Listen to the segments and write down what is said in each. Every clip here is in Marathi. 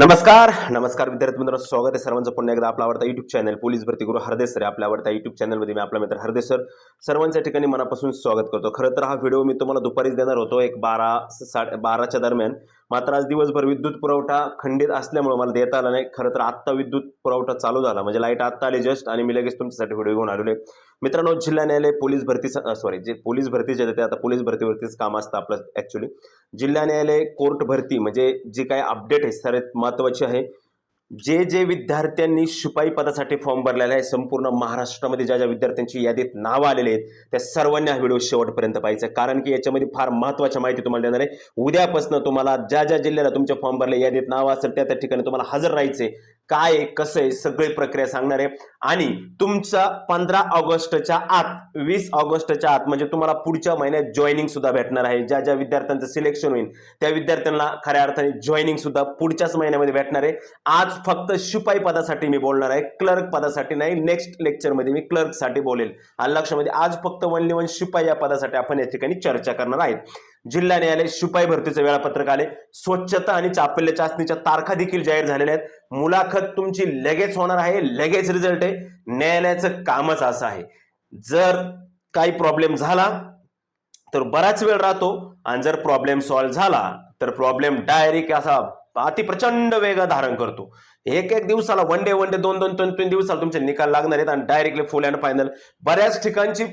नमस्कार नमस्कार विद्यार्थी मित्रांनो स्वागत आहे सर्वांचं पुन्हा एकदा आपला आवडता युट्यूब चॅनल पोलीस भरती गुरु हरदेस सर आपल्या आवडता युट्यूब चॅनलमध्ये मी आपला मित्र हरदेस सर. सर्वांच्या ठिकाणी मनापासून स्वागत करतो. खरं तर हा व्हिडिओ मी तुम्हाला दुपारीच देणार होतो एक बारा साडे बाराच्या दरम्यान. मात्र आज दिवसभर विद्युत पुरवठा खंडित असल्यामुळे मला देता आला नाही. खरं तर आत्ता विद्युत पुरवठा चालू झाला. म्हणजे लाइट आत्ता आली जस्ट आणि मी लगेच तुमच्यासाठी व्हिडिओ घेऊन आलेलो आहे. मित्रांनो जिल्हा न्यायालय पोलीस भरती सॉरी जे पोलीस भरतीचे आहेत ते आता पोलीस भरतीवरतीच काम असतं आपलं ॲक्च्युली जिल्हा न्यायालय कोर्ट भरती म्हणजे जी काही अपडेट आहे सर्वात महत्त्वाची आहे जे जे विद्यार्थ्यांनी शिपाई पदासाठी फॉर्म भरलेला आहे संपूर्ण महाराष्ट्रामध्ये ज्या ज्या विद्यार्थ्यांची यादीत नावं आलेले आहेत त्या सर्वांनी हा व्हिडिओ शेवटपर्यंत पाहायचा आहे. कारण की याच्यामध्ये फार महत्त्वाची माहिती तुम्हाला देणार आहे. उद्यापासून तुम्हाला ज्या ज्या जिल्ह्याला तुमच्या फॉर्म भरले यादीत नावं असेल त्या त्या ठिकाणी तुम्हाला हजर राहायचे काय कसं आहे सगळी प्रक्रिया सांगणार आहे. आणि तुमचा पंधरा ऑगस्टच्या आत वीस ऑगस्टच्या आत म्हणजे तुम्हाला पुढच्या महिन्यात जॉईनिंग सुद्धा भेटणार आहे. ज्या ज्या विद्यार्थ्यांचं सिलेक्शन होईल त्या विद्यार्थ्यांना खऱ्या अर्थाने जॉईनिंग सुद्धा पुढच्याच महिन्यामध्ये भेटणार आहे. आज फक्त शिपाई पदासाठी मी बोलणार आहे क्लर्क पदासाठी नाही नेक्स्ट लेक्चरमध्ये मी क्लर्कसाठी बोलेल. आणि लक्षामध्ये आज फक्त वनली वन शिपाई या पदासाठी आपण या ठिकाणी चर्चा करणार आहेत. जिल्हा न्यायालय शिपाई भरतीचं वेळापत्रक आले. स्वच्छता आणि चापल्य चाचणीच्या तारखा देखील जाहीर झालेल्या आहेत. मुलाखत तुमची लगेच होणार आहे लगेच रिझल्ट आहे. न्यायालयाचं कामच असं आहे. जर काही प्रॉब्लेम झाला तर बराच वेळ राहतो. आणि जर प्रॉब्लेम सॉल्व्ह झाला तर प्रॉब्लेम डायरेक्ट असा अति प्रचंड वेग धारण करतो. एक एक दिवसाला वन डे वन डे दोन दोन तीन तीन दिवसाला तुमचे निकाल लागणार आहेत आणि डायरेक्टली फुल अँड फायनल बऱ्याच ठिकाणची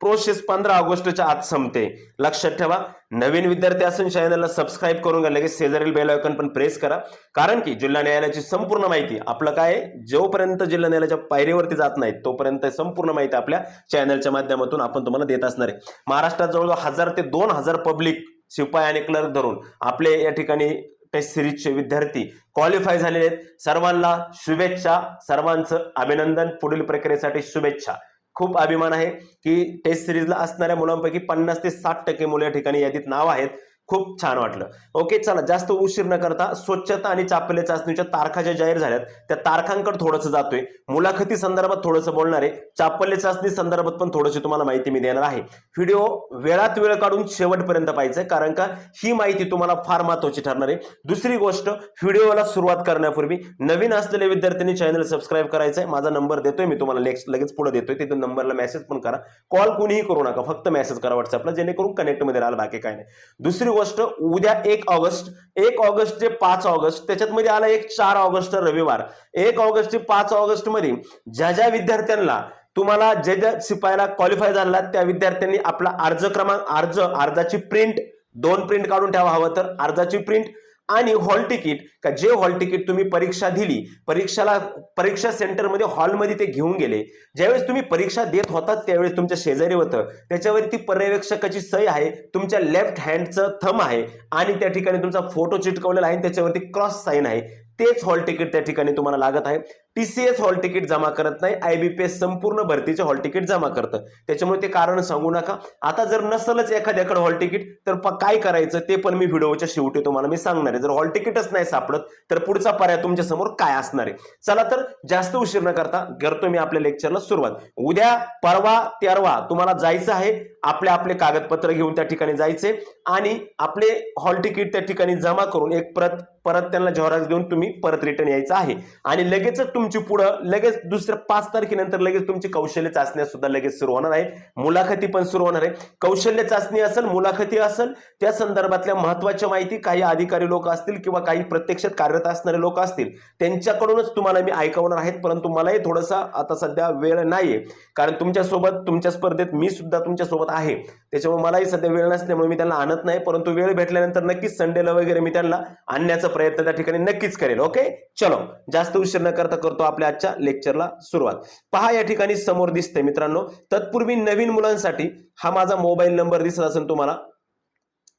प्रोसेस पंधरा ऑगस्टच्या आत संपते. लक्षात ठेवा नवीन विद्यार्थी असून चॅनलला सबस्क्राईब करून घ्या लगेच शेजारील बेल आयकॉन पण प्रेस करा. कारण की जिल्हा न्यायालयाची संपूर्ण माहिती आपलं काय जोपर्यंत जिल्हा न्यायालयाच्या पायरीवरती जात नाही तोपर्यंत संपूर्ण माहिती आपल्या चॅनलच्या माध्यमातून आपण तुम्हाला देत असणार आहे. महाराष्ट्रात जवळजवळ हजार ते दोन हजार पब्लिक शिपाई आणि क्लर्क धरून आपले या ठिकाणी टेस्ट सिरीजचे विद्यार्थी क्वालिफाय झालेले आहेत. सर्वांना शुभेच्छा. सर्वांचं अभिनंदन. पुढील प्रक्रियेसाठी शुभेच्छा. खूप अभिमान आहे की टेस्ट सिरीजला असणाऱ्या मुलांपैकी पन्नास ते साठ टक्के मुलं या ठिकाणी यादीत नाव आहेत. खूप छान वाटलं. ओके चला जास्त उशीर न करता स्वच्छता आणि चापल्य चाचणीच्या तारखा ज्या जाहीर झाल्यात त्या तारखांकडे थोडंसं जातोय. मुलाखती संदर्भात थोडंसं बोलणार आहे. चापल्य चाचणी संदर्भात पण थोडीशी तुम्हाला माहिती मी देणार आहे. व्हिडिओ वेळात वेळ काढून शेवटपर्यंत पाहिजे कारण का ही माहिती तुम्हाला फार महत्वाची ठरणार आहे. दुसरी गोष्ट व्हिडिओला सुरुवात करण्यापूर्वी नवीन असलेल्या विद्यार्थ्यांनी चॅनल सबस्क्राईब करायचं आहे माझा नंबर देतोय मी तुम्हाला नेक्स्ट लगेच पुढे देतोय. तिथून नंबरला मेसेज पण करा. कॉल कोणीही करू नका फक्त मेसेज करा व्हॉट्सअपला जेणेकरून कनेक्टमध्ये राहाल बाकी काय नाही. दुसरी गोष्ट उद्या एक ऑगस्ट एक ऑगस्ट ते पाच ऑगस्ट त्याच्यात मध्ये आला एक चार ऑगस्ट रविवार. एक ऑगस्ट ते पाच ऑगस्टमध्ये ज्या ज्या विद्यार्थ्यांना तुम्हाला जे ज्या शिपायला क्वालिफाय झाला त्या विद्यार्थ्यांनी आपला अर्ज क्रमांक अर्ज अर्जाची प्रिंट दोन प्रिंट काढून ठेवा हवं तर अर्जाची प्रिंट आणि हॉल तिकीट का जे हॉल तिकीट तुम्ही परीक्षा दिली परीक्षाला परीक्षा सेंटरमध्ये हॉलमध्ये ते घेऊन गेले. ज्यावेळेस तुम्ही परीक्षा देत होतात त्यावेळेस तुमच्या शेजारी होतं. त्याच्यावरती पर्यवेक्षकाची सही आहे तुमच्या लेफ्ट हँडचं थम आहे आणि त्या ठिकाणी तुमचा फोटो चिटकवलेला आहे आणि त्याच्यावरती क्रॉस साईन आहे. तेच हॉल तिकीट त्या ठिकाणी तुम्हाला लागत आहे. टीसीएस हॉल तिकीट जमा करत नाही आयबीपीएस संपूर्ण भरतीचे हॉल तिकीट जमा करतं. त्याच्यामुळे ते कारण सांगू नका. आता जर नसलच एखाद्याकडे हॉल तिकीट तर काय करायचं ते पण मी व्हिडिओच्या शेवटी तुम्हाला मी सांगणार आहे. जर हॉल तिकीटच नाही सापडत तर पुढचा पर्याय तुमच्यासमोर काय असणार आहे? चला तर जास्त उशीर न करता करतो मी आपल्या लेक्चरला सुरुवात. उद्या परवा तेरवा तुम्हाला जायचं आहे. आपले आपले कागदपत्र घेऊन त्या ठिकाणी जायचे आणि आपले हॉल तिकीट त्या ठिकाणी जमा करून एक परत परत त्यांना झेरॉक्स देऊन तुम्ही परत रिटर्न यायचं आहे. आणि लगेचच तुमची पुढं लगेच दुसऱ्या पाच तारखेनंतर लगेच तुमची कौशल्य चाचण्या सुद्धा लगेच सुरू होणार आहे. मुलाखती पण सुरू होणार आहे. कौशल्य चाचणी असेल मुलाखती असेल त्या संदर्भातल्या महत्त्वाच्या माहिती काही अधिकारी लोक असतील किंवा काही प्रत्यक्षात कार्यरत असणारे लोक असतील त्यांच्याकडूनच तुम्हाला मी ऐकवणार आहेत. परंतु मलाही थोडासा आता सध्या वेळ नाहीये. कारण तुमच्यासोबत तुमच्या स्पर्धेत मी सुद्धा तुमच्यासोबत आहे. त्याच्यामुळे मलाही सध्या वेळ नसल्यामुळे मी त्यांना आणत नाही परंतु वेळ भेटल्यानंतर नक्कीच संडेला वगैरे मी त्यांना आणण्याचा प्रयत्न त्या ठिकाणी नक्कीच करेल ओके चलो जास्त उशीर न करता करतो आपल्या आजच्या लेक्चरला सुरुवात. पहा या ठिकाणी समोर दिसते मित्रांनो तत्पूर्वी नवीन मुलांसाठी हा माझा मोबाईल नंबर दिसत असेल तुम्हाला.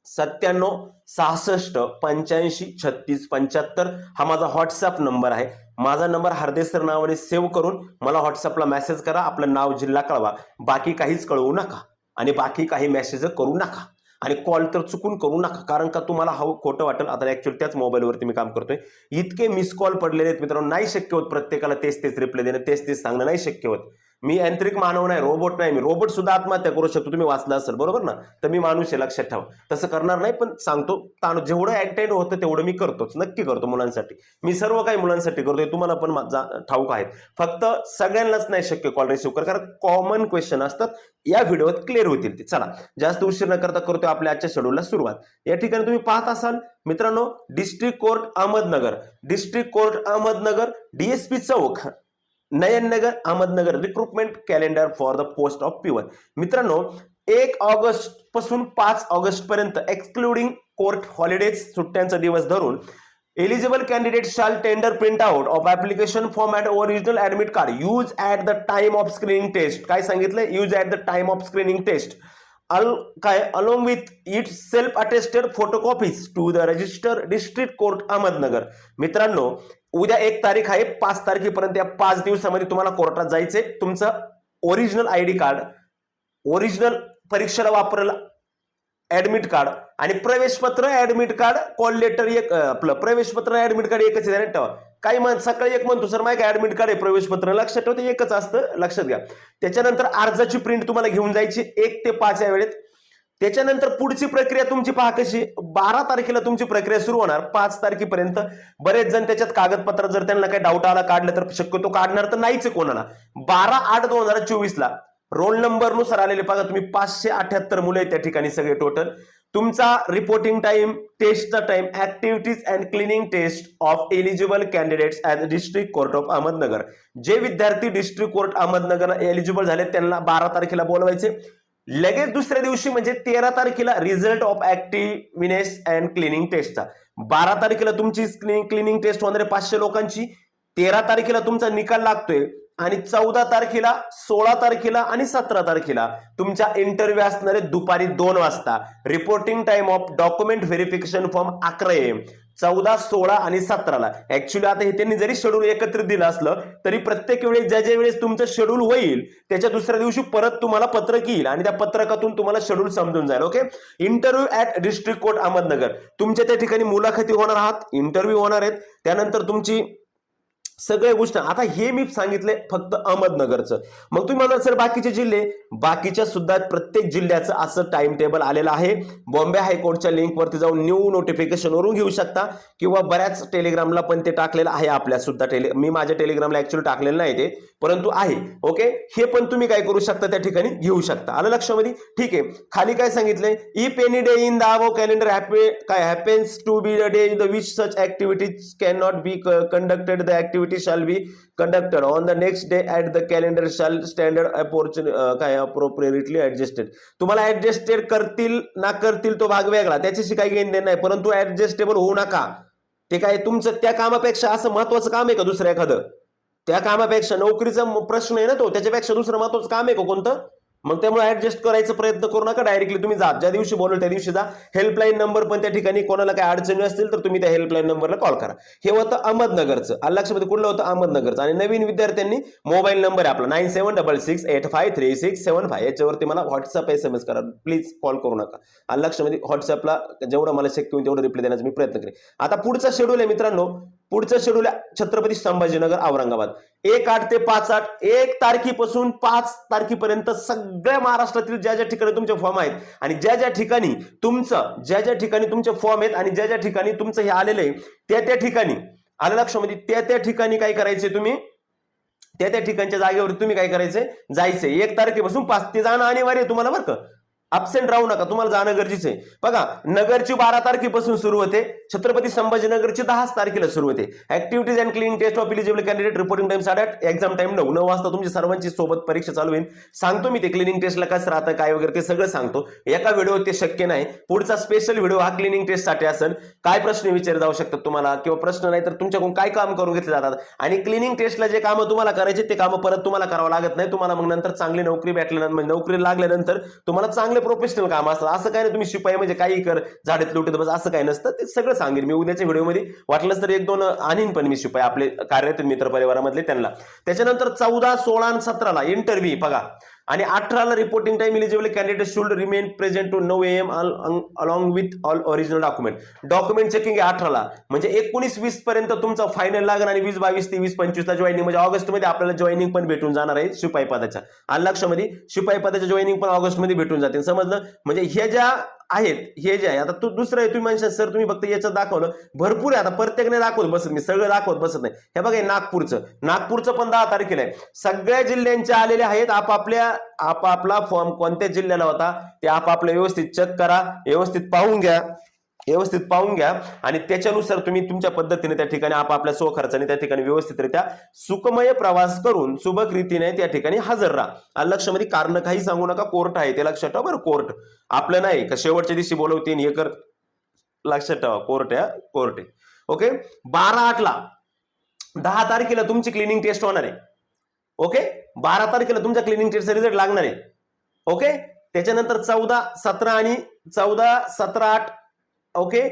सत्त्याण्णव सहासष्ट पंच्याऐंशी छत्तीस पंच्याहत्तर हा माझा व्हॉट्सअप नंबर आहे. माझा नंबर हरदेसर नावाने सेव्ह करून मला व्हॉट्सअपला मेसेज करा आपलं नाव जिल्हा कळवा. बाकी काहीच कळवू नका. आणि बाकी काही मेसेज करू नका. आणि कॉल तर चुकून करू नका कारण का तुम्हाला हवं खोटं वाटेल. आता ऍक्च्युअली त्याच मोबाईलवरती मी काम करतोय. इतके मिस कॉल पडलेले आहेत मित्रांनो नाही शक्य होत प्रत्येकाला तेच तेच रिप्लाय देणं तेच तेच सांगणं नाही शक्य होत. मी यांत्रिक मानव नाही रोबोट नाही मी रोबोट सुद्धा आत्महत्या करू शकतो तुम्ही वाचलं असेल बरोबर ना? तर मी माणूस आहे लक्षात ठेवा. तसं करणार नाही पण सांगतो ताण जेवढं ऍक्टेड होतं तेवढं मी करतोच नक्की करतो मुलांसाठी. मी सर्व काही मुलांसाठी करतोय तुम्हाला पण ठाऊक आहेत फक्त सगळ्यांनाच नाही शक्य कॉल रिसिव्ह कर कारण कॉमन क्वेश्चन असतात या व्हिडिओत क्लिअर होतील ते. चला जास्त उशीर न करता करतोय आपल्या आजच्या शेड्यूलला सुरुवात. या ठिकाणी तुम्ही पाहत असाल मित्रांनो district court Ahmednagar. District court Ahmednagar DSP Chowk. Nayannagar Ahmednagar recruitment calendar for the post of P मित्रांनो एक ऑगस्टपासून पाच ऑगस्ट पर्यंत एक्सक्लुडिंग कोर्ट हॉलिडेज सुट्ट्यांचा दिवस धरून eligible candidate shall tender print out of application form at original admit card used at the time of screening test काय सांगितलं used at the time of screening test अल काय? Along with it self attested photocopies to the register district court Ahmednagar. मित्रांनो उद्या एक तारीख आहे पाच तारखेपर्यंत या पाच दिवसामध्ये तुम्हाला कोर्टात जायचंय. तुमचं original I D card original परीक्षेला वापरलं ऍडमिट कार्ड आणि प्रवेशपत्र ऍडमिट कार्ड कॉल लेटर एक आपलं आपलं प्रवेशपत्र ऍडमिट कार्ड एकच आहे ठेवा काही म्हण सकाळी एक म्हणतो सर माहिती ऍडमिट कार्ड आहे प्रवेशपत्र लक्षात ठेवते एकच असतं लक्षात घ्या. त्याच्यानंतर अर्जाची प्रिंट तुम्हाला घेऊन जायची एक ते पाच या वेळेत. त्याच्यानंतर पुढची प्रक्रिया तुमची पहा कशी. बारा तारखेला तुमची प्रक्रिया सुरू होणार. पाच तारखेपर्यंत बरेच जण त्याच्यात कागदपत्र जर त्यांना काही डाऊट आला काढलं तर शक्यतो काढणार तर नाहीच आहे कोणाला. बारा आठ दोन हजार चोवीस ला रोल नंबरनुसार आलेले बघा तुम्ही पाचशे अठ्याहत्तर मुलं आहेत त्या ठिकाणी सगळे टोटल तुमचा reporting time टेस्टचा time activities and cleaning test of eligible candidates at district court of Ahmednagar जे विद्यार्थी डिस्ट्रिक्ट कोर्ट अहमदनगर एलिजिबल झाले त्यांना बारा तारखेला बोलवायचे. लगेच दुसऱ्या दिवशी म्हणजे तेरा तारखेला result of activeness and cleaning टेस्टचा बारा तारखेला तुमची क्लिनिंग टेस्ट होणार आहे पाचशे लोकांची. तेरा तारखेला तुमचा निकाल लागतोय. आणि चौदा तारखेला सोळा तारखेला आणि सतरा तारखेला तुमच्या इंटरव्ह्यू असणार आहे दुपारी दोन वाजता. Reporting time of document verification form अकरा एम चौदा सोळा आणि सतराला. ऍक्च्युली आता हे त्यांनी जरी शेड्यूल एकत्रित दिलं असलं तरी प्रत्येक वेळेस ज्या ज्या वेळेस तुमचं शेड्यूल होईल त्याच्या दुसऱ्या दिवशी परत तुम्हाला पत्रक येईल आणि त्या पत्रकातून तुम्हाला शेड्यूल समजून जाईल okay interview at district court Ahmednagar तुमच्या त्या ठिकाणी मुलाखती होणार आहात इंटरव्ह्यू होणार आहेत. त्यानंतर तुमची सगळ्या गोष्टी. आता हे मी सांगितले फक्त अहमदनगरचं. मग तुम्ही म्हणाल सर बाकीचे जिल्हे? बाकीच्या सुद्धा प्रत्येक जिल्ह्याचं असं टाइम टेबल आलेलं आहे. बॉम्बे हायकोर्टच्या लिंकवरती जाऊन न्यू नोटिफिकेशन वरून घेऊ शकता. किंवा बऱ्याच टेलिग्रामला पण ते टाकलेलं आहे आपल्या सुद्धा टेली मी माझ्या टेलिग्रामला ऍक्च्युअली टाकलेलं नाही ते परंतु आहे. ओके हे पण तुम्ही काय करू शकता त्या ठिकाणी घेऊ शकता. आलं लक्षामध्ये? ठीक आहे. खाली काय सांगितलंय? If any day in the above calendar happy काय happens to be the day in the which such activities can not be conducted the activity shall be conducted. On the next day at the calendar shall standard opportun- um, काय appropriately adjusted. तुम्हाला ऍडजस्टेड करतील ना करतील तो भाग वेगळा. त्याच्याशी काही घेणं देणं नाही. परंतु ऍडजस्टेबल होऊ नका. ते काय तुमचं त्या कामापेक्षा असं महत्वाचं काम आहे का दुसरं एखादं? त्या कामापेक्षा नोकरीचा प्रश्न आहे ना तो. त्याच्यापेक्षा दुसरं महत्वाचं काम आहे का कोणतं? मग त्यामुळे ऍडजस्ट करायचा प्रयत्न करू नका. डायरेक्टली तुम्ही जा. ज्या दिवशी बोलवलं त्या दिवशी जा. हेल्पलाईन नंबर पण त्या ठिकाणी कोणाला काय अडचणी असतील तर तुम्ही त्या हेल्पलाईन नंबरला कॉल करा. हे होतं अहमदनगरचं. आलं लक्षामध्ये कुठलं होतं? अहमदनगरचं. आणि नवीन विद्यार्थ्यांनी मोबाईल नंबर आहे आपला. Nine seven double six eight five three six seven five याच्यावरती मला व्हॉट्सअप एस एम एस करा. प्लीज कॉल करू नका. आलं लक्षामध्ये व्हॉट्सअपला जेवढं मला शक्य होईल तेवढं रिप्लाय देण्याचा मी प्रयत्न करेन. आता पुढचा शेड्यूल आहे मित्रांनो. पुढचं शेड्यूल आहे छत्रपती संभाजीनगर औरंगाबाद. एक आठ ते पाच आठ एक तारखेपासून पाच तारखेपर्यंत सगळ्या महाराष्ट्रातील ज्या ज्या ठिकाणी तुमचे फॉर्म आहेत आणि ज्या ज्या ठिकाणी तुमचं ज्या ज्या ठिकाणी तुमचे फॉर्म आहेत आणि ज्या ज्या ठिकाणी तुमचं हे आलेलं आहे त्या त्या ठिकाणी आलं लक्षामध्ये त्या त्या ठिकाणी काय करायचे तुम्ही? त्या त्या ठिकाणच्या जागेवर तुम्ही काय करायचंय जायचंय एक तारखेपासून पाच ते जाणं अनिवार्य आहे तुम्हाला बरं का. अब्सेंट राहू नका तुम्हाला जाणं गरजेचं आहे. बघा नगरची बारा तारखेपासून सुरू होते. छत्रपती संभाजीनगरची दहाच तारखेला सुरू होते. Activities and cleaning test of eligible candidate reporting time साडेआठ एक्झाम टाइम नऊ नऊ वाजता तुमची सर्वांची सोबत परीक्षा चालू होईल. सांगतो मी ते क्लिनिंग टेस्टला कसं राहतं काय वगैरे ते सगळं सांगतो. एका व्हिडिओ ते शक्य नाही. पुढचा स्पेशल व्हिडिओ हा क्लिनिंग टेस्टसाठी असेल. काय प्रश्न विचारले जाऊ शकतात तुम्हाला? किंवा प्रश्न नाही तर तुमच्याकडून काय काम करून घेतले जातात? आणि क्लिनिंग टेस्टला जे कामं तुम्हाला करायचे ते कामं परत तुम्हाला करावं लागत नाही. तुम्हाला मग नंतर चांगली नोकरी भेटल्यानंतर म्हणजे नोकरी लागल्यानंतर तुम्हाला चांगले प्रोफेशनल काम असतात असं काय नाही तुम्ही शिपाई म्हणजे काही कर झाडेत लोटत बस असं काही नसतं. ते सगळं सांगेन. मी उद्याच्या व्हिडिओमध्ये वाटलंच तर एक दोन आणीन पण मी शिपाई आपले कार्यातील मित्र परिवारामधले त्यांना. त्याच्यानंतर चौदा सोळा आणि सतराला इंटरव्ह्यू बघा. आणि अठराला reporting time eligible candidate should remain present to नऊ M along with all original document document checking आहे अठराला. म्हणजे एकोणीस वीस पर्यंत तुमचा फायनल लागणार आणि वीस बावीस तेवीस पंचवीसला जॉईनिंग म्हणजे ऑगस्टमध्ये आपल्याला जॉईनिंग पण भेटून जाणार आहे शिपाई पदाच्या. आणि लक्षामध्ये शिपाई पदाच्या जॉईनिंग पण ऑगस्टमध्ये भेटून जातील. समजलं? म्हणजे ह्या ज्या आहेत हे जे आहे आता तू दुसरं आहे तुम्ही म्हणशाल सर तुम्ही फक्त याच्यात दाखवलं. भरपूर आहे आता प्रत्येकने दाखवत बसत मी सगळं दाखवत बसत नाही. हे बघा नागपूरचं. नागपूरचं पण दहा तारखेला आहे. सगळ्या जिल्ह्यांचे आलेले आहेत आपापल्या आपापला फॉर्म कोणत्या जिल्ह्याला होता ते आपापल्या व्यवस्थित चेक करा व्यवस्थित पाहून घ्या. व्यवस्थित पाहून घ्या. आणि त्याच्यानुसार तुम्ही तुमच्या पद्धतीने त्या ठिकाणी आपापल्या स्वखर्चाने त्या ठिकाणी व्यवस्थितरित्या सुखमय प्रवास करून सुबक रीतीने त्या ठिकाणी हजर राहा. आणि लक्षामध्ये कारण काही सांगू नका कोर्ट आहे ते लक्षात ठेवा. बरं कोर्ट. आपलं नाही का शेवटच्या दिवशी बोलवते हे कर. लक्षात ठेवा कोर्ट आहे कोर्ट आहे. ओके? बारा आठला. दहा तारखेला तुमची क्लिनिंग टेस्ट होणार आहे. ओके? बारा तारखेला तुमच्या क्लिनिंग टेस्टचा रिझल्ट लागणार आहे. ओके? त्याच्यानंतर चौदा सतरा आणि चौदा सतरा आठ ओके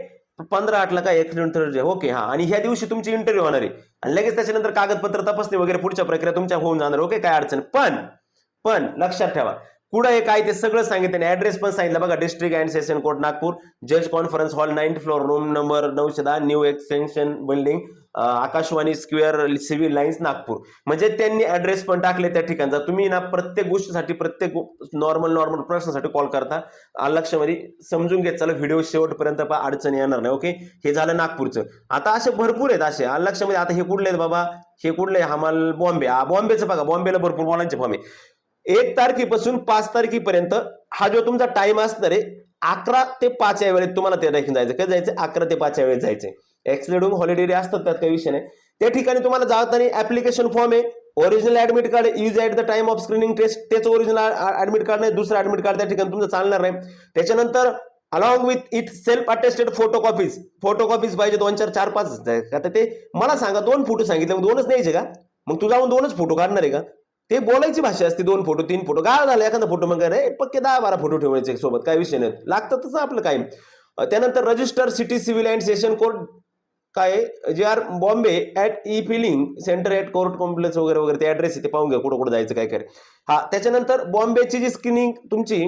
पंधरा आठला काय? एक ओके हा. आणि ह्या दिवशी तुमची इंटरव्ह्यू होणार आहे. आणि लगेच त्याच्यानंतर कागदपत्र तपासणी वगैरे पुढच्या प्रक्रिया तुमच्या होऊन जाणार ओके काय अडचण? पण पण लक्षात ठेवा. कुठं आहे काय ते सगळं सांगितलं ऍड्रेस पण सांगितलं बघा district and session court Nagpur जज conference hall ninth floor room number नऊशे दहा new extension building Akashvani square civil lines Nagpur. म्हणजे त्यांनी ऍड्रेस पण टाकले त्या ठिकाणचा तुम्ही ना प्रत्येक गोष्टीसाठी प्रत्येक नॉर्मल नॉर्मल प्रश्नासाठी कॉल करता आ, लक्षामध्ये समजून घेत चला व्हिडिओ शेवटपर्यंत पहा अडचण येणार नाही ओके हे झालं नागपूरचं. आता असे भरपूर आहेत असे आ, लक्षामध्ये आता हे कुठले आहेत बाबा? हे कुठले? हमाल बॉम्बे. हा बॉम्बेचं बघा बॉम्बेला भरपूर मुलांचे फॉर्म आहे एक तारखेपासून पाच तारखेपर्यंत हा जो तुमचा टाइम असणार आहे अकरा ते पाच या वेळेत तुम्हाला त्या ठिकाणी जायचं. काय जायचं? अकरा ते पाच या वेळेत जायचे. होम हॉलिडे असतात त्यात काही विषय नाही. त्या ठिकाणी तुम्हाला जाताना ऍप्लिकेशन फॉर्म आहे. Original admit card used at the time of screening test तेच ओरिजिनल ऍडमिट कार्ड नाही दुसरं ऍडमिट कार्ड त्या ठिकाणी तुमचं चालणार नाही. त्याच्यानंतर along with it self attested photo copies photo copies पाहिजे दोन चार चार पाच. आता ते मला सांगा दोन फोटो सांगितले मग दोनच न्यायचे का? मग तू जाऊन दोनच फोटो काढणार आहे का? ते बोलायची भाषा असते दोन फोटो तीन फोटो गाळ झाला एखादा फोटो मग रे पक्के दहा बारा फोटो ठेवायचे सोबत काय विषय नाही. लागतातच आपलं काय त्यानंतर register city civil and session court काय जे are Bombay at e filing centre at court complex वगैरे वगैरे ते ऍड्रेस आहे ते पाहून घ्या कुठं कुठं जायचं काय काय. हा त्याच्यानंतर बॉम्बेची जी स्क्रीनिंग तुमची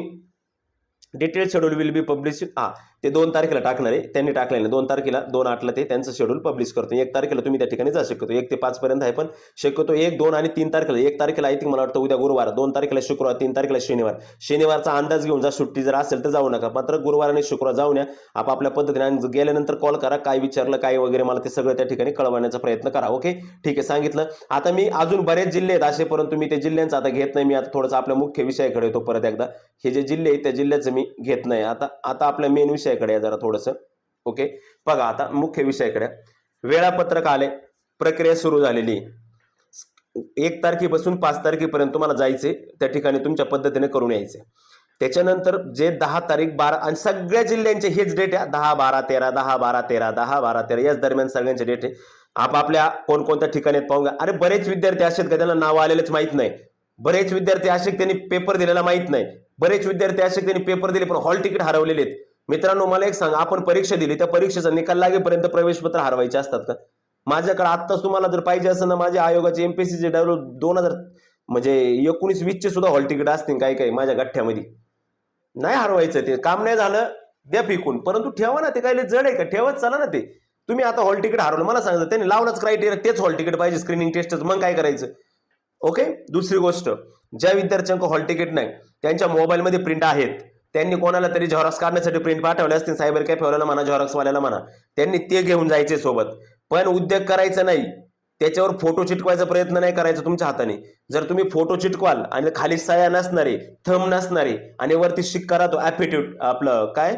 detail schedule will be publish हा ते दोन तारखेला टाकणार आहे. त्यांनी टाकलेलं दोन तारखेला दोन आठला ते त्यांचं शेड्यूल पब्लिश करतो. एक तारखेला तुम्ही त्या ठिकाणी जा शक्यतो. एक ते पाच पर्यंत आहे पण शक्यतो एक दोन आणि तीन तारखेला. एक तारखेला आय थिंक मला वाटतं उद्या गुरुवार दोन तारखेला शुक्रवार तीन तारखेला शनिवार. शनिवारचा अंदाज घेऊन जा सुट्टी जर असेल तर जाऊ नका. मात्र गुरुवार आणि शुक्रवार जाऊन या. आपापल्या पद्धतीने आणि गेल्यानंतर कॉल करा काय विचारलं काय वगैरे मला ते सगळं त्या ठिकाणी कळवण्याचा प्रयत्न करा ओके ठीक आहे सांगितलं. आता मी अजून बरेच जिल्हे आहेत असे परंतु मी ते जिल्ह्यांचं आता घेत नाही. मी आता थोडंसं आपल्या मुख्य विषयाकडे येतो परत एकदा. हे जे जिल्हे आहेत त्या जिल्ह्याचं मी घेत नाही. आता आता आपल्या मेन विषय विषयाकडे या जरा थोडंसं. ओके बघा आता मुख्य विषयाकडे. वेळापत्रक आले. प्रक्रिया सुरू झालेली. एक तारखेपासून पाच तारखेपर्यंत तुम्हाला जायचे. त्या ठिकाणी तुमच्या पद्धतीने करून यायचे. त्याच्यानंतर जे दहा तारीख बारा आणि सगळ्या जिल्ह्यांचे हेच डेट आहे दहा बारा तेरा दहा बारा तेरा दहा बारा तेरा. याच दरम्यान सगळ्यांचे डेट आहे आपापल्या कोणकोणत्या ठिकाणी पाहून घ्या. अरे बरेच विद्यार्थी असे का? त्यांना नाव आलेलेच माहीत नाही. बरेच विद्यार्थी असे त्यांनी पेपर दिलेला माहीत नाही. बरेच विद्यार्थी असे त्यांनी पेपर दिले पण हॉल तिकीट हरवलेले आहेत. मित्रांनो मला एक सांगा आपण परीक्षा दिली त्या परीक्षेचा निकाल लागेपर्यंत प्रवेशपत्र हरवायचे असतात का? माझ्याकडे आत्ताच तुम्हाला जर पाहिजे असेल ना माझ्या आयोगाचे एमपीसीचे डब्ल्यू दोन हजार म्हणजे एकोणीस वीसचे सुद्धा हॉल तिकीट असतील काही काही माझ्या गठ्ठ्यामध्ये. नाही हरवायचं ते काम नाही झालं द्या फेकून. परंतु ठेवा ना ते काही जड आहे का? ठेवत चला ना ते. तुम्ही आता हॉल तिकीट हरवलं मला सांगितलं त्यांनी लावलंच क्रायटेरिया तेच हॉल तिकीट पाहिजे स्क्रीनिंग टेस्टच मग काय करायचं? ओके दुसरी गोष्ट ज्या विद्यार्थ्यांक हॉल तिकीट नाही त्यांच्या मोबाईलमध्ये प्रिंट आहेत. त्यांनी कोणाला तरी झॉरॉक्स काढण्यासाठी प्रिंट पाठवले असतील सायबर कॅफेवाल्याला म्हणा झॉरॉक्सवाल्याला म्हणा त्यांनी ते घेऊन जायचे सोबत. पण उद्योग करायचा नाही. त्याच्यावर फोटो चिटकवायचा प्रयत्न नाही करायचा तुमच्या हाताने. जर तुम्ही फोटो चिटकवाल आणि खाली साया नसणारे थंब नसणारे आणि वरती शिक्का राहतो ऍपिट्यूट आपलं काय?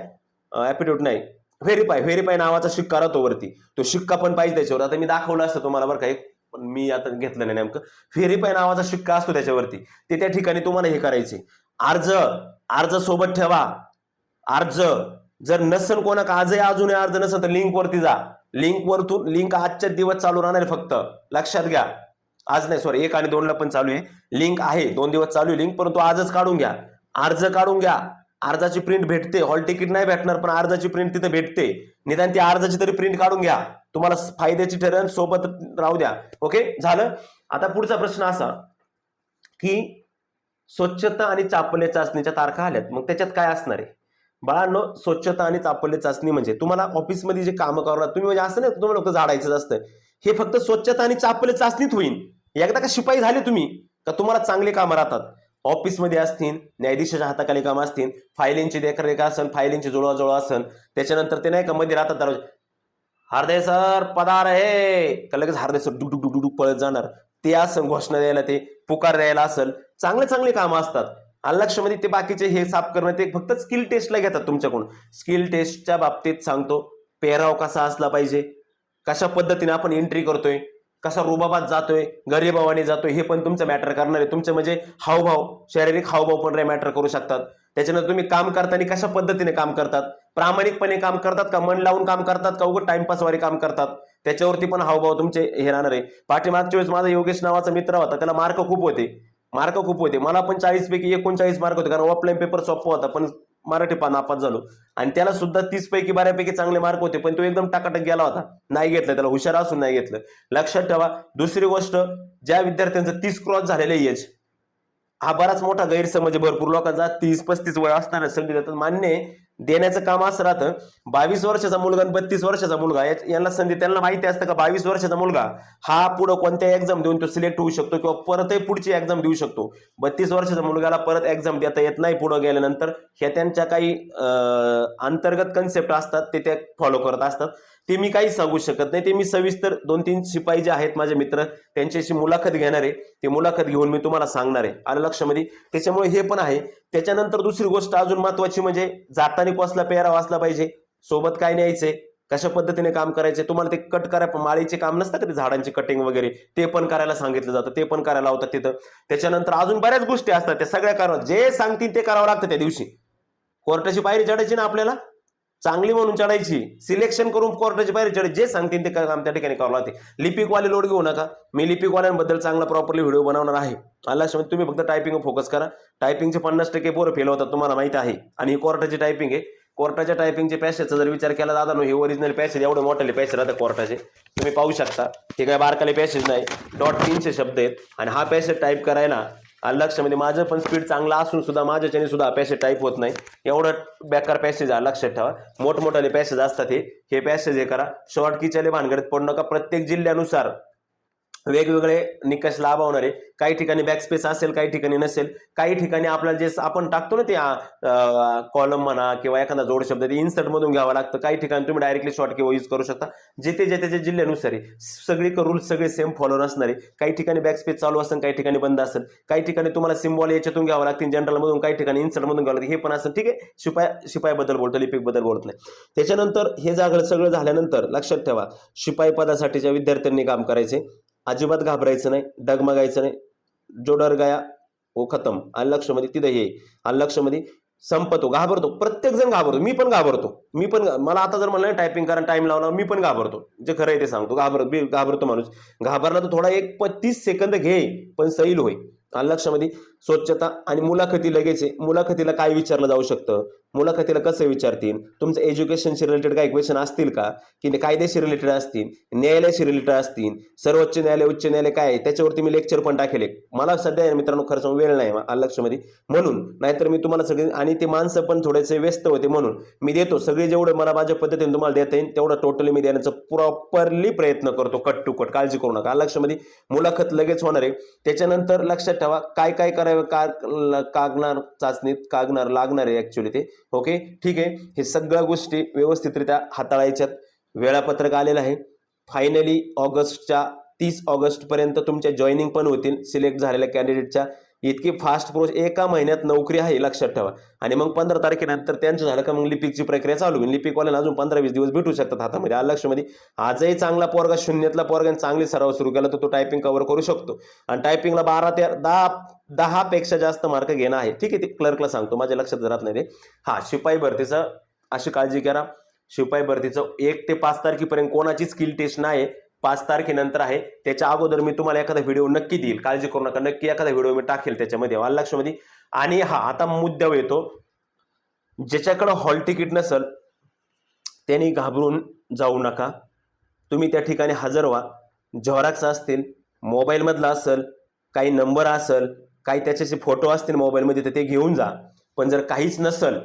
ऍपिट्यूट नाही. व्हेरीफाय व्हेरीफाय नावाचा शिक्का राहतो वरती. तो शिक्का पण पाहिजे त्याच्यावर. आता मी दाखवलं असतं तुम्हाला बरं काही पण मी आता घेतलं नाही नेमकं. व्हेरीफाय नावाचा शिक्का असतो त्याच्यावरती. ते त्या ठिकाणी तुम्हाला हे करायचे. अर्ज अर्ज सोबत ठेवा. अर्ज जर नसेल कोणा आजही अजूनही अर्ज नसेल तर लिंक वरती जा. लिंक वरतून लिंक आजच्या दिवस चालू राहणार आहे फक्त. लक्षात घ्या. आज नाही सॉरी एक आणि दोनला पण चालू आहे. लिंक आहे दोन दिवस चालू आहे लिंक परंतु आजच काढून घ्या. अर्ज काढून घ्या. अर्जाची प्रिंट भेटते. हॉल तिकीट नाही भेटणार पण अर्जाची प्रिंट तिथे भेटते. निदान ती अर्जाची तरी प्रिंट काढून घ्या. तुम्हाला फायद्याची ठरेल सोबत राहू द्या. ओके झालं? आता पुढचा प्रश्न असा की स्वच्छता आणि चापल्य चाचणीच्या तारखा आल्यात. मग त्याच्यात काय असणार आहे? बाळांनो स्वच्छता आणि चापल्य चाचणी म्हणजे तुम्हाला ऑफिसमध्ये जे कामं करणार तुम्ही म्हणजे असं नाही तुम्हाला लोक झाडायचं असतं. हे फक्त स्वच्छता आणि चापल्य चाचणीत होईल एकदा का शिपाई झाले तुम्ही का तुम्हाला चांगले कामं राहतात? ऑफिसमध्ये असतील न्यायाधीशाच्या हाताखाली कामं असतील फायलींची देखरेख असन फायलींची जुळवाजुळव असन त्याच्यानंतर ते नाही का मध्ये राहतात दरवाजे हार्दय सर पदार आहे का लगेच हार्दय सर डुक डुक डुक डुक पळत जाणार? ते असं घोषणा द्यायला ते पुकार द्यायला असेल चांगले चांगले कामं असतात. आणि ते बाकीचे हे साफ करणं ते फक्त स्किल टेस्टला घेतात तुमच्याकडून. स्किल टेस्टच्या बाबतीत सांगतो पेहराव कसा असला पाहिजे कशा पद्धतीने आपण एंट्री करतोय कसा रुबाबात जातोय गरीबावाने जातोय हे पण तुमचं मॅटर करणार आहे. तुमचे म्हणजे हावभाव शारीरिक हावभाव पण मॅटर करू शकतात. त्याच्यानंतर तुम्ही काम करताना कशा पद्धतीने काम करतात? प्रामाणिकपणे काम करतात का? मन लावून काम करतात का? उघड टाइमपासवारी काम करतात? त्याच्यावरती पण हावभाव तुमचे हे राहणार आहे. पाठीमागच्या वेळेस माझा योगेश नावाचा मित्र होता त्याला मार्क खूप होते. मार्क खूप होते. मला पण चाळीस पैकी एकोणचाळीस मार्क होते कारण ऑफलाईन पेपर सोपा होता पण मराठी पान नापास झालो. आणि त्याला सुद्धा तीस पैकी बऱ्यापैकी चांगले मार्क होते पण तो एकदम टाकाटक गेला होता. नाही घेतलं त्याला हुशार असून नाही घेतलं. लक्षात ठेवा दुसरी गोष्ट ज्या विद्यार्थ्यांचं तीस क्रॉस झालेलं एज हा बराच मोठा गैरसमज भरपूर लोकांचा. तीस पस्तीस वय असताना संधी देतात. मान्य देण्याचं काम असं राहतं बावीस वर्षाचा मुलगा आणि बत्तीस वर्षाचा मुलगा यांना संधी त्यांना माहिती असतं का बावीस वर्षाचा मुलगा हा पुढं कोणत्या एक्झाम देऊन तो सिलेक्ट होऊ शकतो किंवा परतही पुढची एक्झाम देऊ शकतो. बत्तीस वर्षाच्या मुलगाला परत एक्झाम देता येत नाही पुढं गेल्यानंतर. ह्या त्यांच्या काही अंतर्गत कन्सेप्ट असतात ते ते फॉलो करत असतात. ते मी काहीच सांगू शकत नाही. ते मी सविस्तर दोन तीन शिपाई जे आहेत माझे मित्र त्यांच्याशी मुलाखत घेणार आहे. ते मुलाखत घेऊन मी तुम्हाला सांगणार आहे. आलं लक्षामध्ये त्याच्यामुळे हे पण आहे. त्याच्यानंतर दुसरी गोष्ट अजून महत्वाची म्हणजे जाताना कसला पेहरा वाचला पाहिजे. सोबत काय न्यायचे? कशा पद्धतीने काम करायचे? तुम्हाला ते कट करा माळीचे काम नसतं का ते झाडांचे कटिंग वगैरे? ते पण करायला सांगितलं जातं. ते पण करायला होतं तिथं. त्याच्यानंतर अजून बऱ्याच गोष्टी असतात. त्या सगळ्या करावं जे सांगतील ते करावं लागतं त्या दिवशी. कोर्टाची पायरी चढायची ना आपल्याला? चांगली म्हणून चढायची. सिलेक्शन करून कोर्टाची बाहेर चढ. जे सांगतील ते काम त्या ठिकाणी करावं लागते. लिपिकवाले लोड घेऊ नका. मी लिपिकवाल्यांबद्दल चांगला प्रॉपरली व्हिडिओ बनवणार आहे. आला तुम्ही फक्त टायपिंग फोकस करा. टायपिंगचे पन्नास टक्के पोरं फेल होतात तुम्हाला माहिती आहे. आणि कोर्टाची टायपिंग आहे. कोर्टाच्या टायपिंगचे पॅसेजचा जर विचार केला दादा नो हे ओरिजिनल पॅसेज एवढे मोठे पॅसेज राहतात कोर्टाचे तुम्ही पाहू शकता. हे काय बारकाले पॅसेज नाही. डॉट तीनशे शब्द आहेत. आणि हा पॅसेज टाईप करायला आणि म्हणजे माझं पण स्पीड चांगला असून सुद्धा माझ्याच्याने सुद्धा पॅसेज टाईप होत नाही. एवढं बेकार पॅसेज आहे लक्षात ठेवा. मोठमोठाले पॅसेज असतात हे. हे पॅसेज हे करा. शॉर्ट कीच्याले भानगडीत पडू नका. प्रत्येक जिल्ह्यानुसार वेगवेगळे निकष लाभवणारे. काही ठिकाणी बॅकस्पेस असेल काही ठिकाणी नसेल. काही ठिकाणी आपल्याला जे आपण टाकतो ना ते कॉलम म्हणा किंवा एखादा जोड शब्द ते इन्सर्टमधून घ्यावं लागतं. काही ठिकाणी तुम्ही डायरेक्टली शॉर्ट किंवा यूज करू शकता. जिथे जे त्याच्या जिल्ह्यानुसार सगळी रूल सगळे सेम फॉलो नसणारे काही ठिकाणी बॅकस्पेस चालू असेल काही ठिकाणी बंद असेल. काही ठिकाणी तुम्हाला सिम्बॉल याच्यातून घ्यावं लागतील जनरलमधून काही ठिकाणी इन्सर्टमधून घ्यावं लागतं हे पण असेल ठीक आहे. शिपाय शिपायाबद्दल बोलतो लिपिकबद्दल बोलत नाही. त्याच्यानंतर हे जागलं सगळं झाल्यानंतर लक्षात ठेवा. शिपाई पदासाठीच्या विद्यार्थ्यांनी काम करायचे अजिबात घाबरायचं नाही डगमगायचं नाही. जो डर गया वो हो, खतम. आणि तिथे तिथं हे आणि संपतो घाबरतो. प्रत्येक जण घाबरतो. मी पण घाबरतो. मी पण मला आता जर म्हणलं टायपिंग करा टाइम लावला मी पण घाबरतो. जे खरं आहे ते सांगतो. घाबर बी- घाबरतो माणूस. घाबरला तर थोडा एक प- तीस सेकंद घे पण सैल होय. आणि स्वच्छता आणि मुलाखती लगेच आहे. मुलाखतीला काय विचारलं जाऊ शकतं? मुलाखतीला कसं विचारतील? तुमचं एज्युकेशनशी रिलेटेड काय क्वेश्चन असतील का? की ते कायदेशी रिलेटेड असतील? न्यायालयाशी रिलेटेड असतील? सर्वोच्च न्यायालय उच्च न्यायालय काय आहे? त्याच्यावरती मी लेक्चर पण टाकेल मला सध्या मित्रांनो खरंच वेळ नाही मा- लक्षमध्ये. म्हणून नाहीतर मी तुम्हाला सगळे आणि ते माणसं पण थोडेसे व्यस्त होते म्हणून मी देतो. सगळे जेवढं मला माझ्या पद्धतीने तुम्हाला देता येईल तेवढं टोटली मी देण्याचा प्रॉपरली प्रयत्न करतो कट टू कट काळजी करू नका. लक्षामध्ये मुलाखत लगेच होणार आहे. त्याच्यानंतर लक्षात ठेवा काय काय करायचं? करावं का कागणार चाचणीत कागणार लागणार आहे ॲक्च्युली ते. ओके ठीक आहे. हे सगळ्या गोष्टी व्यवस्थितरित्या हाताळायच्यात. वेळापत्रक आलेलं आहे. फायनली ऑगस्टच्या तीस ऑगस्टपर्यंत तुमच्या जॉईनिंग पण होतील सिलेक्ट झालेल्या कॅन्डिडेटच्या इतकी फास्ट प्रोसेस एका महिन्यात नोकरी आहे लक्षात ठेवा. आणि मग पंधरा तारखेनंतर त्यांचं झालं का मग लिपिकची प्रक्रिया चालू होईल. लिपिकवाल्याला अजून पंधरा वीस दिवस भेटू शकतात हातामध्ये आलं आजही चांगला पोरगा शून्यातला पोरगा चांगली सराव सुरू केला तर तो टायपिंग कव्हर करू शकतो. आणि टायपिंगला बारा ते दहा दहा पेक्षा जास्त मार्क घेणं आहे. ठीक आहे ते क्लर्कला सांगतो. माझ्या लक्षात राहत नाही ते हा शिपाई भरतीचं अशी काळजी करा. शिपाई भरतीचं एक ते पाच तारखेपर्यंत कोणाची स्किल टेस्ट नाही पाच तारखेनंतर आहे. त्याच्या अगोदर मी तुम्हाला एखादा व्हिडिओ नक्की देईल. काळजी करू नका. नक्की एखादा व्हिडिओ मी टाकेल त्याच्यामध्ये. मला लक्षामध्ये? आणि हा आता मुद्द्यावर येतो. ज्याच्याकडं हॉल तिकीट नसल त्यांनी घाबरून जाऊ नका. तुम्ही त्या ठिकाणी हजर व्हा. झॉरॅक्स असतील मोबाईलमधला असेल काही नंबर असेल काही त्याच्याचे फोटो असतील मोबाईलमध्ये तर ते घेऊन जा. पण जर काहीच नसल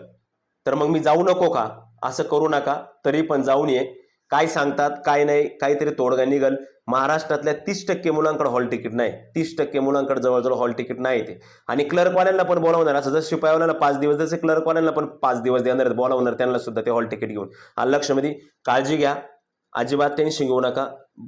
तर मग मी जाऊ नको का? असं करू नका तरी पण जाऊन ये. काय सांगतात काय नाही काहीतरी तोडगा निघल. महाराष्ट्रातल्या तीस टक्के मुलांकडे हॉल तिकीट नाही. तीस टक्के मुलांकडे जवळजवळ हॉल तिकीट नाही ते. आणि क्लर्कवाल्यांना पण बोलावणार. असं जर शिपाईवाल्याला पाच दिवस जसे क्लर्कवाल्यांना पण पाच दिवस देणार बोलावणार त्यांना सुद्धा ते हॉल तिकीट घेऊन. आलं लक्षामध्ये काळजी घ्या. अजिबात टेन्शन घेऊ नका.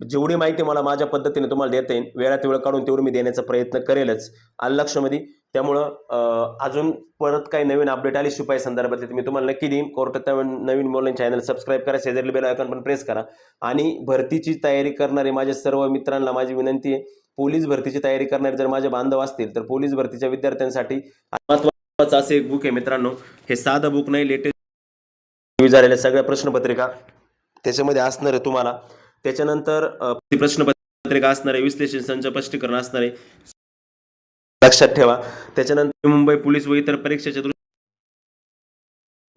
जेवढी माहिती मला माझ्या पद्धतीने तुम्हाला देता येईल वेळात वेळ काढून तेवढी मी देण्याचा प्रयत्न करेलच. आलं लक्षामध्ये त्यामुळं अजून परत काही नवीन अपडेट आली शिपाई संदर्भातली तर मी तुम्हाला नक्की देईन. कोर्टात नवीन मुलांनी चॅनल सबस्क्राईब करा शेजारी बेल आयकॉन पण प्रेस करा. आणि भरतीची तयारी करणारे माझ्या सर्व मित्रांना माझी विनंती आहे पोलीस भरतीची तयारी करणारे जर माझे बांधव असतील तर पोलीस भरतीच्या विद्यार्थ्यांसाठी महत्वाचं असे एक बुक आहे मित्रांनो. हे साधं बुक नाही लेटेस्ट झालेल्या सगळ्या प्रश्नपत्रिका त्याच्यामध्ये असणार आहे तुम्हाला. त्याच्यानंतर प्रश्न पत्रिका प्रश्नपत्रिका असणार आहे विश्लेषण संच स्पष्टीकरण असणार आहे. लक्षात ठेवा. त्याच्यानंतर मुंबई पोलीस व इतर परीक्षेच्या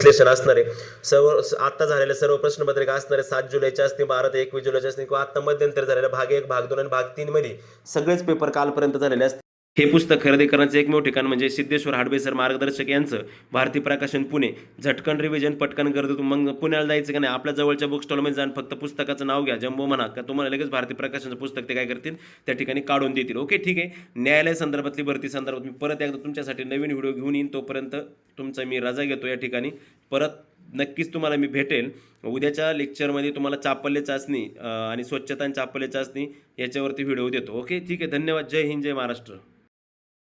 विश्लेषण असणार आहे. सर्व आता झालेल्या सर्व प्रश्नपत्रिका असणार आहे. सात जुलैच्या असतील बारा ते एकवीस जुलैच्या असतील किंवा आता मध्यंतर झालेल्या भाग एक भाग दोन आणि भाग तीन मध्ये सगळेच पेपर कालपर्यंत झालेले असतील. हे पुस्तक खरेदी करण्याचे एकमेव ठिकाण म्हणजे सिद्धेश्वर हाडबेसर मार्गदर्शक यांचं भारती प्रकाशन पुणे. झटकन रिव्हिजन पटकन करतो मग पुण्याला जायचं का नाही? आपल्या जवळच्या बुक स्टॉलमध्ये जाऊन फक्त पुस्तकाचं नाव घ्या. जम्बो म्हणा का तुम्हाला लगेच भारतीय प्रकाशनचं पुस्तक ते काय करतील? त्या ठिकाणी काढून देतील. ओके ठीक आहे. न्यायालय संदर्भातली भरती संदर्भात मी परत एकदा तुमच्यासाठी नवीन व्हिडिओ घेऊन येईन. तोपर्यंत तुमचा मी रजा घेतो या ठिकाणी. परत नक्कीच तुम्हाला मी भेटेल उद्याच्या लेक्चरमध्ये तुम्हाला चापल्य चाचणी आणि स्वच्छता आणि चापल्य चाचणी याच्यावरती व्हिडिओ देतो. ओके ठीक आहे. धन्यवाद. जय हिंद जय महाराष्ट्र.